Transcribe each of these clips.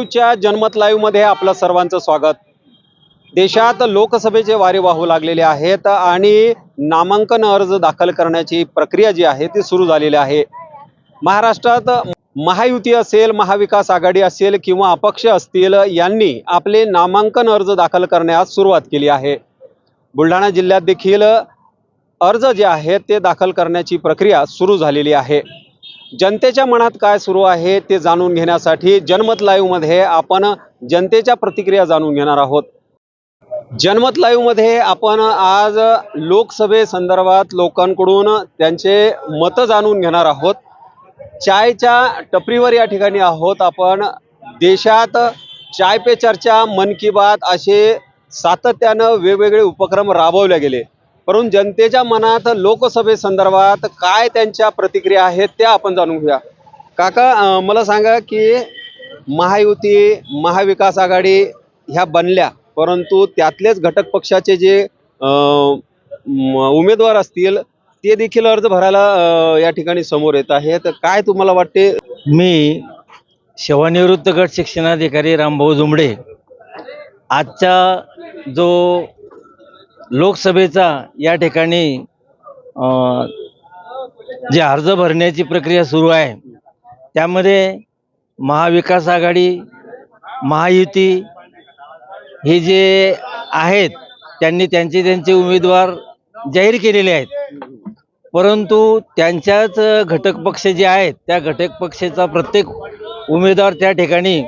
न्यूजच्या जनमत लाईव्हमध्ये आपलं सर्वांचं स्वागत. देशात लोकसभेचे वारे वाहू लागलेले आहेत आणि नामांकन अर्ज दाखल करण्याची प्रक्रिया जी आहे ती सुरू झालेली आहे. महाराष्ट्रात महायुती असेल महाविकास आघाडी असेल किंवा अपक्ष असतील यांनी आपले नामांकन अर्ज दाखल करण्यास सुरुवात केली आहे. बुलढाणा जिल्ह्यात देखील अर्ज जे आहेत ते दाखल करण्याची प्रक्रिया सुरू झालेली आहे. जनतेच्या मनात काय सुरू आहे ते जाणून घेण्यासाठी जनमत लाईव्हमध्ये आपण जनतेच्या प्रतिक्रिया जाणून घेणार आहोत. जनमत लाईव्हमध्ये आपण आज लोकसभेसंदर्भात लोकांकडून त्यांचे मतं जाणून घेणार आहोत. चायच्या टपरीवर या ठिकाणी आहोत आपण. देशात चाय पे चर्चा मन की बात असे सातत्यानं वेगवेगळे उपक्रम राबवले गेले. परंतु जनतेच्या मनात लोकसभेसंदर्भात काय त्यांच्या प्रतिक्रिया आहेत त्या आपण जाणून घेऊया. काका मला सांगा की महायुती महाविकास आघाडी ह्या बनल्या परंतु त्यातलेच घटक पक्षाचे जे उमेदवार असतील ते देखील अर्ज भरायला या ठिकाणी समोर येत आहेत. काय तुम्हाला वाटते? मी सेवानिवृत्त गट शिक्षणाधिकारी रामभाऊ जुमडे आजचा जो लोकसभेचा या ठिकाणी जे अर्ज भरण्याची प्रक्रिया सुरू आहे त्यामध्ये महाविकास आघाडी महायुती हे जे आहेत त्यांनी त्यांचे त्यांचे उमेदवार जाहीर केलेले आहेत. परंतु त्यांच्याच घटक पक्ष जे आहेत त्या घटक पक्षाचा प्रत्येक उमेदवार त्या ठिकाणी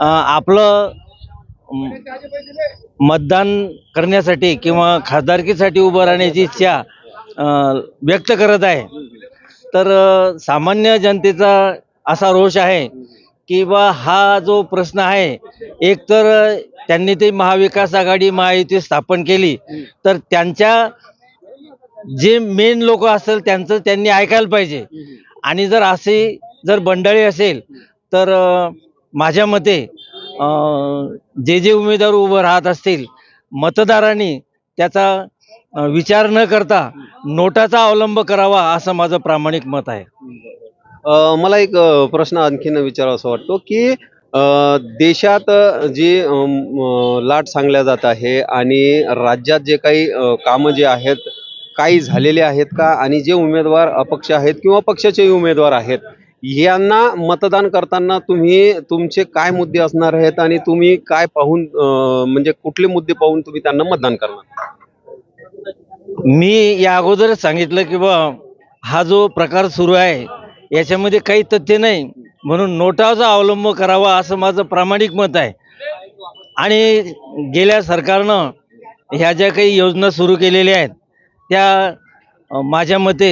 आपलं मतदान करण्यासाठी किंवा खासदारकीसाठी उभं राहण्याची इच्छा व्यक्त करत आहे. तर सामान्य जनतेचा असा रोष आहे की बा हा जो प्रश्न आहे एकतर त्यांनी ते महाविकास आघाडी महायुती स्थापन केली तर त्यांच्या जे मेन लोक असेल त्यांचं त्यांनी ऐकायला पाहिजे. आणि जर असे जर बंडाळी असेल तर माझ्या मते जे जे उमेदवार उभं राहत असतील मतदारांनी त्याचा विचार न करता नोटाचा अवलंब करावा असं माझं प्रामाणिक मत आहे. मला एक प्रश्न आणखीन विचारावा वाटतो की देशात जी लाट सांगल्या जात आहे आणि राज्यात जे काही कामं जे आहेत काही झालेले आहेत का? आणि जे उमेदवार अपक्ष आहेत किंवा पक्षाचे उमेदवार आहेत यांना मतदान करताना तुम्ही तुमचे काय मुद्दे असणार आहेत आणि तुम्ही काय पाहून म्हणजे कुठले मुद्दे पाहून तुम्ही त्यांना मतदान करणार? मी या अगोदरच सांगितलं की बा हा जो प्रकार सुरू आहे याच्यामध्ये काही तथ्य नाही. म्हणून नोटाचा अवलंब करावा असं माझं प्रामाणिक मत आहे. आणि गेल्या सरकारनं ह्या ज्या काही योजना सुरू केलेल्या आहेत त्या माझ्या मते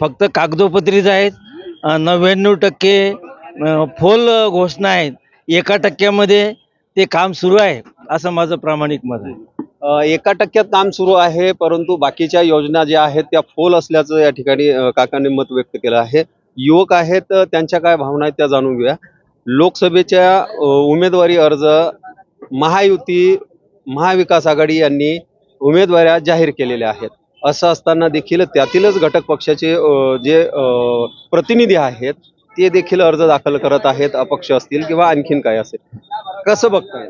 फक्त कागदोपत्रीच आहेत. नव्याण्णव टक्के फोल घोषणा आहेत. एका टक्क्यामध्ये ते काम सुरू आहे असं माझं प्रामाणिक मत आहे. एका टक्क्यात काम सुरू आहे परंतु बाकीच्या योजना ज्या आहेत त्या फोल असल्याचं या ठिकाणी काकांनी मत व्यक्त केलं आहे. युवक आहेत त्यांच्या काय भावना आहेत त्या जाणून घेऊया. लोकसभेच्या उमेदवारी अर्ज महायुती महाविकास आघाडी यांनी उमेदवाऱ्या जाहीर केलेल्या आहेत. असं असताना देखील त्यातीलच घटक पक्षाचे जे प्रतिनिधी आहेत ते देखील अर्ज दाखल करत आहेत अपक्ष असतील किंवा आणखीन काय असेल. कसं बघताय?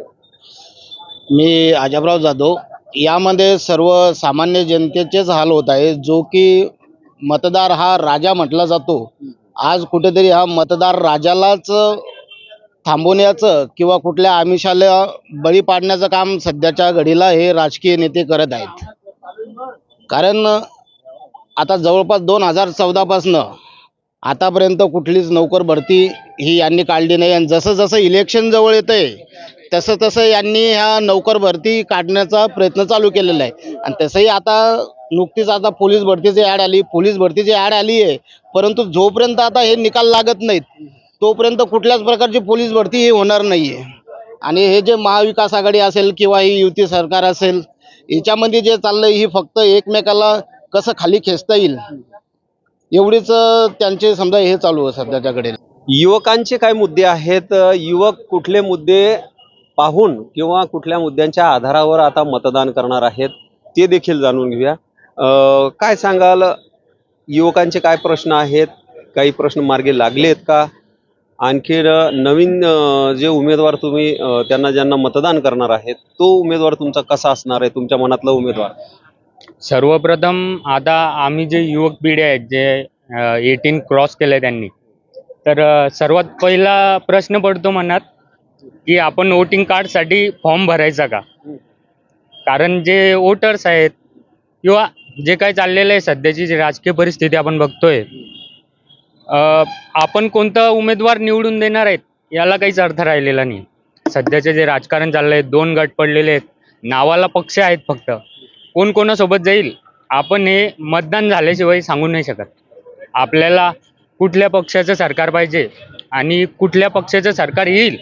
मी अजबराव जाधव. यामध्ये सर्व सामान्य जनतेचेच हाल होत आहे. जो की मतदार हा राजा म्हटला जातो. आज कुठेतरी हा मतदार राजालाच थांबवण्याचं किंवा कुठल्या आमिषाला बळी पाडण्याचं काम सध्याच्या घडीला हे राजकीय नेते करत आहेत. कारण आता जवळपास दोन हजार चौदापासनं आतापर्यंत कुठलीच नोकर भरती ही यांनी काढली नाही. आणि जसं जसं इलेक्शन जवळ येतंय तसं तसं यांनी ह्या नोकर भरती काढण्याचा प्रयत्न चालू केलेला आहे. आणि तसंही आता नुकतीच आता पोलीस भरतीची ॲड आली. पोलीस भरतीची ॲड आली आहे परंतु जोपर्यंत आता हे निकाल लागत नाहीत तोपर्यंत कुठल्याच प्रकारची पोलीस भरती ही होणार नाही आहे आणि हे जे महाविकास आघाडी असेल किंवा ही युती सरकार असेल याच्यामध्ये जे चाललंय ही फक्त एकमेकाला कसं खाली खेचता येईल? एवढीच त्यांचे समजा हे चालू आहे सध्याच्याकडे. युवकांचे काय मुद्दे आहेत? युवक कुठले मुद्दे पाहून किंवा कुठल्या मुद्द्यांच्या आधारावर आता मतदान करणार आहेत ते देखील जाणून घेऊया. काय सांगाल? युवकांचे काय प्रश्न आहेत? काही प्रश्न मार्गी लागलेत का? आणखी नवीन जे उमेदवार तुम्ही त्यांना ज्यांना मतदान करणार आहेत तो उमेदवार तुमचा कसा असणार आहे? तुमच्या मनातला उमेदवार. सर्वप्रथम आता आम्ही जे युवक पिढी आहेत जे एटीन क्रॉस केले त्यांनी तर सर्वात पहिला प्रश्न पडतो मनात की आपण वोटिंग कार्डसाठी फॉर्म भरायचा का? कारण जे वोटर्स आहेत किंवा जे काही चाललेलं आहे सध्याची जी राजकीय परिस्थिती आपण बघतोय आपण कोणता उमेदवार निवडून देणार आहेत याला काहीच अर्थ राहिलेला नाही. सध्याचे जे राजकारण चाललं आहे दोन गट पडलेले आहेत नावाला पक्ष आहेत फक्त. कोण कोणासोबत जाईल आपण हे मतदान झाल्याशिवाय सांगू नाही शकत. आपल्याला कुठल्या पक्षाचं सरकार पाहिजे आणि कुठल्या पक्षाचं सरकार येईल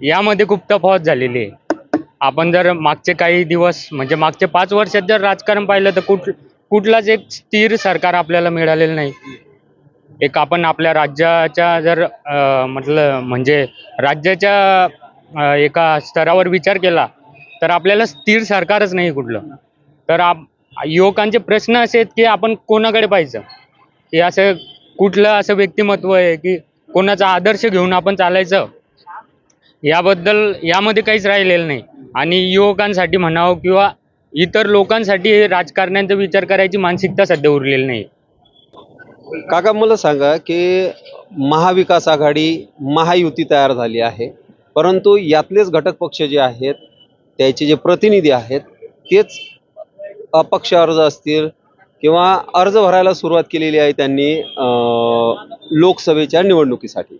यामध्ये खूप तफावत झालेली आहे. आपण जर मागचे काही दिवस म्हणजे मागचे पाच वर्षात जर राजकारण पाहिलं तर कुठ कुठलाच एक स्थिर सरकार आपल्याला मिळालेलं नाही. एक आपण आपल्या राज्याच्या जर अं, म्हटलं म्हणजे राज्याच्या एका स्तरावर विचार केला तर आपल्याला स्थिर सरकारच नाही कुठलं. तर आप युवकांचे प्रश्न असे आहेत की आपण कोणाकडे पाहिजे की असं कुठलं असं व्यक्तिमत्व आहे की कोणाचा आदर्श घेऊन आपण चालायचं? याबद्दल यामध्ये काहीच राहिलेलं नाही. आणि युवकांसाठी म्हणावं किंवा इतर लोकांसाठी राजकारण्यांचा विचार करायची मानसिकता सध्या उरलेली नाही. काका मला सांगा की महाविकास आघाडी महायुती तयार झाली आहे परंतु यातलेच घटक पक्ष जे आहेत त्याचे जे प्रतिनिधी आहेत तेच अपक्ष अर्ज असतील किंवा अर्ज भरायला सुरुवात केलेली आहे त्यांनी लोकसभेच्या निवडणुकीसाठी.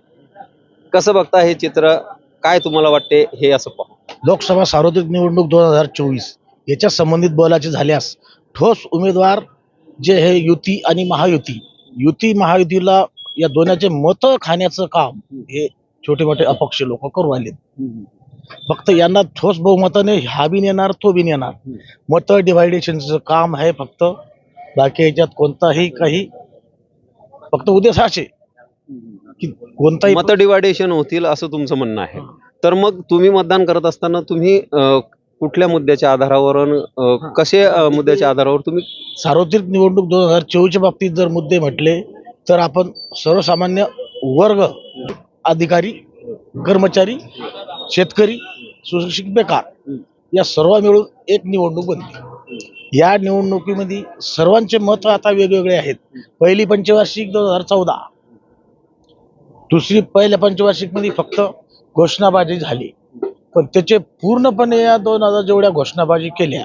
कसं बघता हे चित्र? काय तुम्हाला वाटते हे असं पाहू? लोकसभा सार्वत्रिक निवडणूक दोन हजार चोवीस याच्या संबंधित बोलायचे झाल्यास ठोस उमेदवार जे हे युती आणि महायुती युती महायुतीला या दोन्याचे मत खाण्याचं काम हे छोटे मोठे अपक्ष लोक करू राहिले फक्त यांना ठोस बहुमताने हा बी येणार तो बी येणार. मत डिव्हायडेशनचं काम आहे फक्त. बाकी याच्यात कोणताही काही फक्त उद्देश असे की कोणताही मत डिवायडेशन होतील असं तुमचं म्हणणं आहे. तर मग तुम्ही मतदान करत असताना तुम्ही कुठल्या मुद्द्याच्या आधारावर कसे अं, मुद्द्याच्या आधारावर तुम्ही सार्वत्रिक निवडणूक दोन हजार चोवीसच्या बाबतीत जर मुद्दे म्हटले तर आपण सर्वसामान्य वर्ग अधिकारी कर्मचारी शेतकरी सुशिक्षित बेकार या सर्व मिळून एक निवडणूक बनते या निवडणुकीमध्ये सर्वांचे मत आता वेगवेगळे आहेत. पहिली पंचवार्षिक दोन हजार चौदा. दुसरी पहिल्या पंचवार्षिकमध्ये फक्त घोषणाबाजी झाली. पण त्याचे पूर्णपणे या दोन हजार जेवढ्या घोषणाबाजी केल्या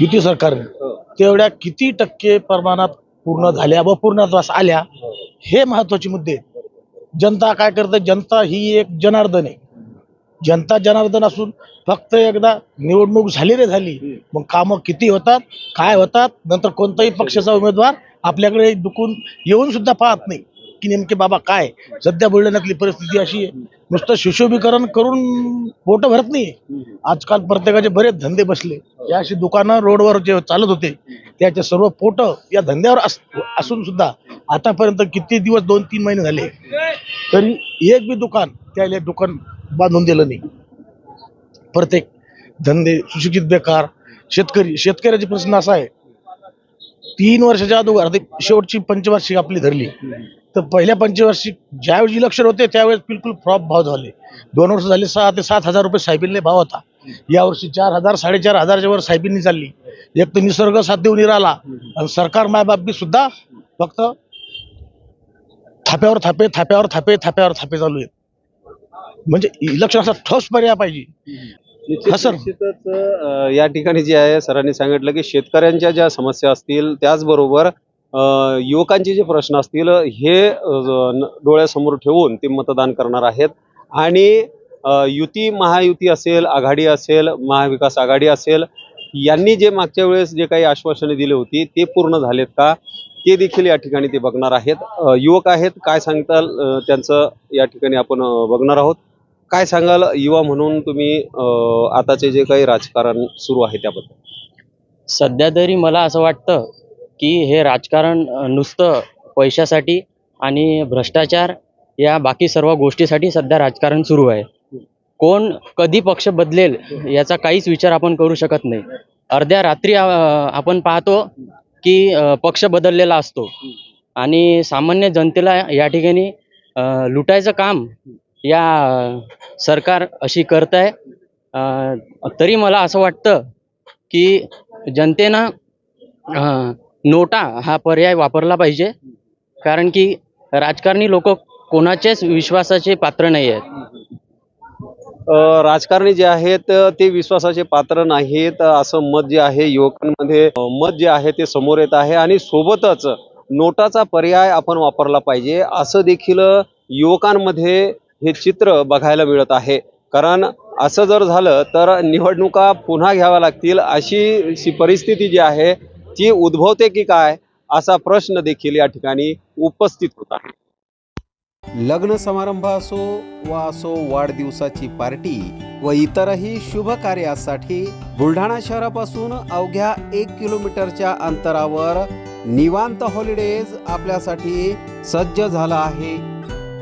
युती सरकारने तेवढ्या किती टक्के प्रमाणात पूर्ण झाल्या व पूर्णत्वास आल्या हे महत्त्वाचे मुद्दे आहेत. जनता काय करते? जनता ही एक जनार्दन आहे. जनता जनार्दन असून फक्त एकदा निवडणूक झाली रे झाली मग कामं किती होतात काय होतात नंतर कोणताही पक्षाचा उमेदवार आपल्याकडे दुखून येऊन सुद्धा पाहत नाही. की नेमके बाबा काय सध्या बुलढाण्यातली परिस्थिती अशी आहे. नुसतं सुशोभीकरण करून पोट भरत नाही आजकाल प्रत्येकाचे बरेच धंदे बसले. या अशी दुकानं रोडवर जे चालत होते त्याचे सर्व पोट या धंद्यावर अस असून सुद्धा आतापर्यंत किती दिवस दोन तीन महिने झाले तरी एक बी दुकान त्याला दुकान बांधून दिलं नाही. प्रत्येक धंदे सुशिक्षित बेकार शेतकरी शेतकऱ्याचे प्रश्न असा आहे तीन वर्षाच्या अगोदर शेवटची पंचवार्षिक आपली धरली. तर पहिल्या पंचवार्षिक ज्यावेळी इलेक्शन होते त्यावेळेस बिलकुल फ्रॉप भाव झाले. दोन वर्ष झाले सहा ते सात हजार रुपये साहेबींनी भाव होता. यावर्षी चार हजार साडेचार हजारच्या वर साहेबींनी चालली. एक तर निसर्ग साथ देऊन राहिला आणि सरकार मायबाप सुद्धा फक्त थाप्यावर थापे थाप्यावर थापे थाप्यावर थापे चालू आहेत. म्हणजे इलेक्शन असा ठोस पर्याय पाहिजे. हा, सर. निश्चितच अं, या ठिकाणी जे आहे सरांनी सांगितलं की शेतकऱ्यांच्या ज्या समस्या असतील त्याचबरोबर अं, युवकांचे जे प्रश्न असतील हे अं, न- डोळ्यासमोर ठेवून ते मतदान करणार आहेत. आणि अं, युती महायुती असेल आघाडी असेल महाविकास आघाडी असेल यांनी जे मागच्या वेळेस जे काही आश्वासने दिली होती ते पूर्ण झालेत का? ते देखील या ठिकाणी ते बघणार आहेत. अं, युवक आहेत काय सांगताल अं, त्यांचं या ठिकाणी आपण अं, बघणार आहोत? काय सांगाल युवा म्हणून तुम्ही आताचे जे काही राजकारण सुरू आहे त्याबद्दल? सध्या तरी मला असं वाटतं की हे राजकारण नुसतं पैशासाठी आणि भ्रष्टाचार या बाकी सर्व गोष्टीसाठी सध्या राजकारण सुरू आहे. कोण कधी पक्ष बदलेल याचा काहीच विचार आपण करू शकत नाही. अर्ध्या रात्री आपण पाहतो की पक्ष बदललेला असतो आणि सामान्य जनतेला या ठिकाणी लुटायचं काम या सरकार अशी करत आहे तरी मला असं वाटतं की जनतेनं नोटा हा पर्याय वापरला पाहिजे. कारण की राजकारणी लोक कोणाचेच विश्वासाचे पात्र नाही आहेत. राजकारणी जे आहेत ते विश्वासाचे पात्र नाहीत असं मत जे आहे युवकांमध्ये मत जे आहे ते समोर येत आहे. आणि सोबतच नोटाचा पर्याय आपण वापरला पाहिजे. असं देखील युवकांमध्ये हे चित्र बघायला मिळत आहे. कारण असं जर झालं तर निवडणुका पुन्हा घ्याव्या लागतील अशी परिस्थिती जी आहे ती उद्भवते की काय असा प्रश्न देखील या ठिकाणी उपस्थित होत आहे. लग्न समारंभ असो वा असो वाढदिवसाची पार्टी व इतरही शुभ कार्यासाठी बुलढाणा शहरापासून अवघ्या एक किलोमीटरच्या अंतरावर निवांत हॉलिडेज आपल्यासाठी सज्ज झाला आहे.